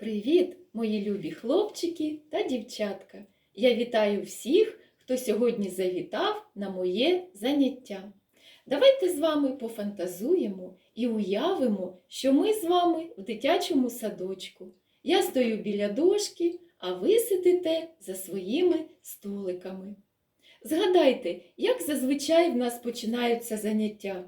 Привіт, мої любі хлопчики та дівчатка! Я вітаю всіх, хто сьогодні завітав на моє заняття. Давайте з вами пофантазуємо і уявимо, що ми з вами в дитячому садочку. Я стою біля дошки, а ви сидите за своїми столиками. Згадайте, як зазвичай в нас починаються заняття.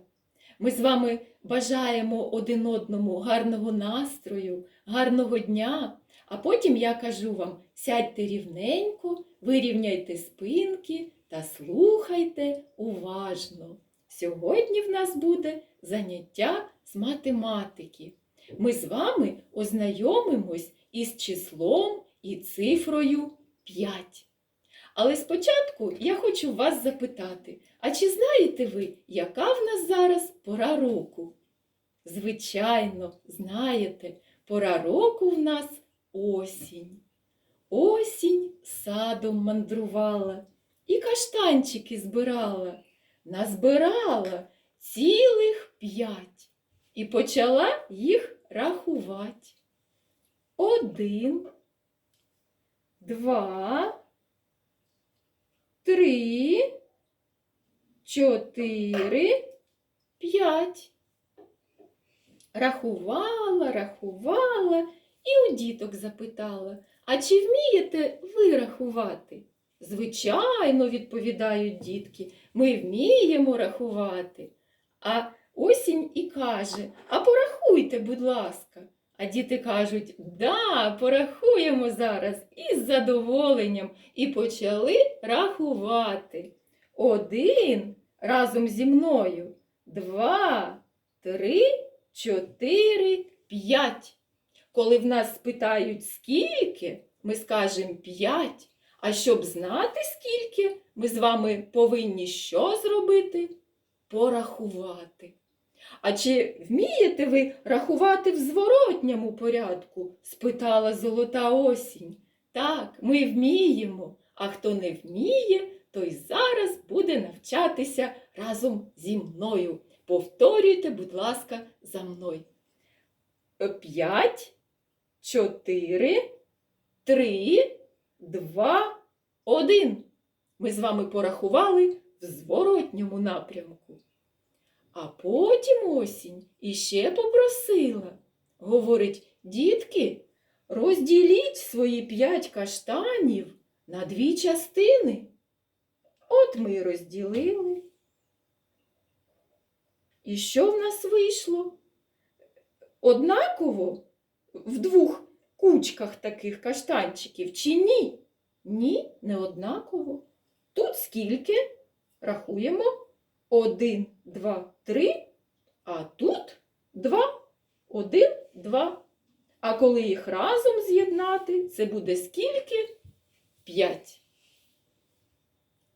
Ми з вами бажаємо один одному гарного настрою, гарного дня, а потім я кажу вам: сядьте рівненько, вирівняйте спинки та слухайте уважно. Сьогодні в нас буде заняття з математики. Ми з вами ознайомимось із числом і цифрою 5. Але спочатку я хочу вас запитати, а чи знаєте ви, яка в нас зараз пора року? Звичайно, знаєте, пора року в нас осінь. Осінь садом мандрувала і каштанчики збирала, назбирала цілих п'ять і почала їх рахувати. Один, два, три, чотири, п'ять. Рахувала, рахувала і у діток запитала, а чи вмієте ви рахувати? Звичайно, відповідають дітки, ми вміємо рахувати. А осінь і каже, а порахуйте, будь ласка. А діти кажуть, да, порахуємо зараз із задоволенням і почали рахувати. Один разом зі мною, два, три, чотири, п'ять. Коли в нас спитають скільки, ми скажемо п'ять. А щоб знати скільки, ми з вами повинні що зробити? Порахувати. А чи вмієте ви рахувати в зворотньому порядку? спитала золота осінь. Так, ми вміємо, а хто не вміє, той зараз буде навчатися разом зі мною. Повторюйте, будь ласка, за мною. П'ять, чотири, три, два, один. Ми з вами порахували в зворотньому напрямку. А потім осінь іще попросила. Говорить, дітки, розділіть свої п'ять каштанів на дві частини. От ми й розділили. І що в нас вийшло? Однаково в двох кучках таких каштанчиків чи ні? Ні, не однаково. Тут скільки? Рахуємо. Один, два, три, а тут два, один, два. А коли їх разом з'єднати, це буде скільки? П'ять.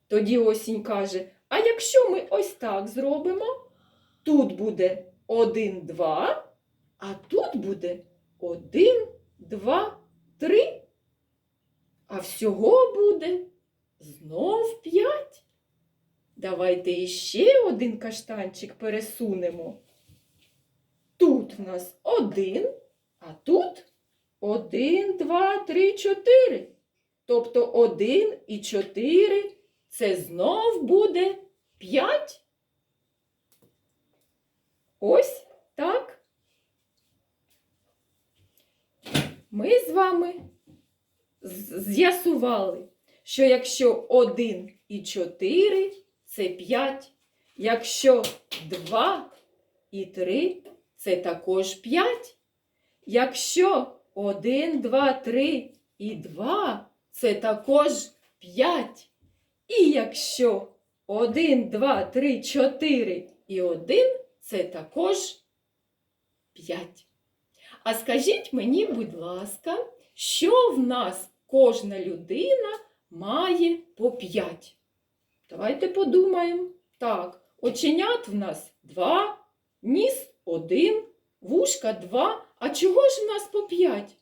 Тоді осінь каже, а якщо ми ось так зробимо, тут буде один, два, а тут буде один, два, три. А всього буде знов п'ять. Давайте іще один каштанчик пересунемо. Тут в нас один, а тут один, два, три, чотири. Тобто один і чотири це знов буде п'ять. Ось так. Ми з вами з'ясували, що якщо один і чотири це 5. Якщо 2 і 3 це також 5. Якщо 1, 2, 3 і 2 це також 5. І якщо 1, 2, 3, 4 і 1 це також 5. А скажіть мені, будь ласка, що в нас кожна людина має по 5? Давайте подумаємо. Так, оченят в нас два, ніс один, вушка два. А чого ж в нас по п'ять?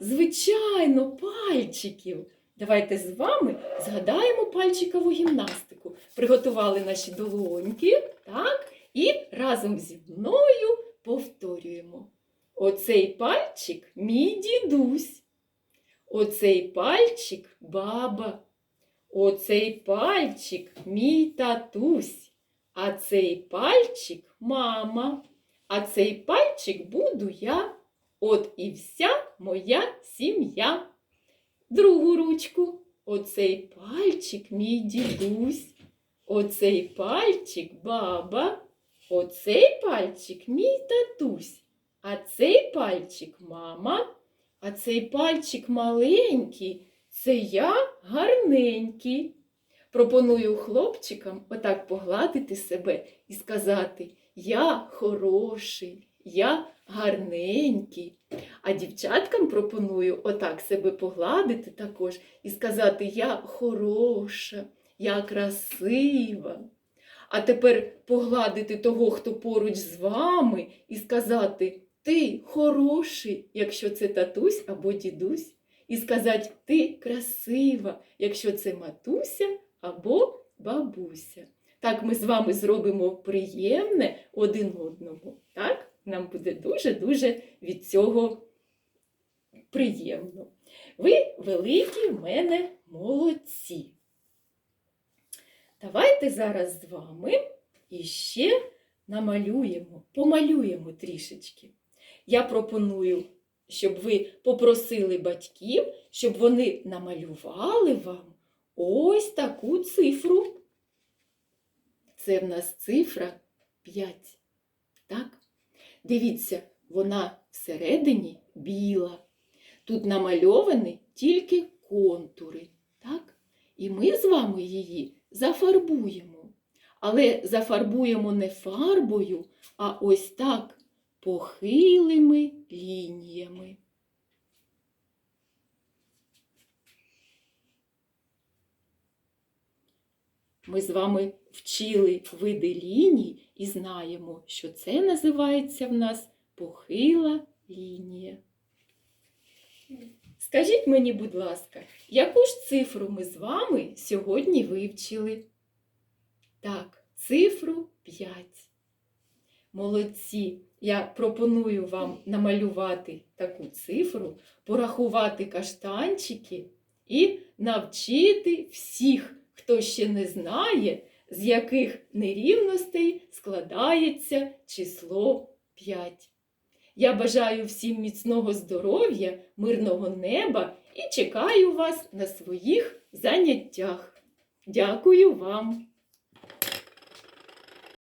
Звичайно, пальчиків. Давайте з вами згадаємо пальчикову гімнастику. Приготували наші долоньки, так? І разом зі мною повторюємо. Оцей пальчик мій дідусь. Оцей пальчик баба. Оцей пальчик мій татусь. А цей пальчик мама. А цей пальчик буду я. От і вся моя сім'я. Другу ручку. Оцей пальчик мій дідусь. Оцей пальчик баба. Оцей пальчик мій татусь. А цей пальчик мама. А цей пальчик маленький. Це я гарненький. Пропоную хлопчикам отак погладити себе і сказати Я хороший, я гарненький. А дівчаткам пропоную отак себе погладити також і сказати Я хороша, я красива. А тепер погладити того, хто поруч з вами, і сказати Ти хороший, якщо це татусь або дідусь, і сказати Ти красива, якщо це матуся або бабуся. Так ми з вами зробимо приємне один одному. Так? Нам буде дуже-дуже від цього приємно. Ви великі в мене молодці. Давайте зараз з вами іще намалюємо, помалюємо трішечки. Я пропоную, щоб ви попросили батьків, щоб вони намалювали вам ось таку цифру. Це в нас цифра 5. Так? Дивіться, вона всередині біла. Тут намальовані тільки контури. Так? І ми з вами її зафарбуємо. Але зафарбуємо не фарбою, а ось так похилими лініями. Ми з вами вчили види ліній і знаємо, що це називається в нас похила лінія. Скажіть мені, будь ласка, яку ж цифру ми з вами сьогодні вивчили? Так, цифру 5. Молодці! Я пропоную вам намалювати таку цифру, порахувати каштанчики і навчити всіх, хто ще не знає, з яких нерівностей складається число 5. Я бажаю всім міцного здоров'я, мирного неба і чекаю вас на своїх заняттях. Дякую вам!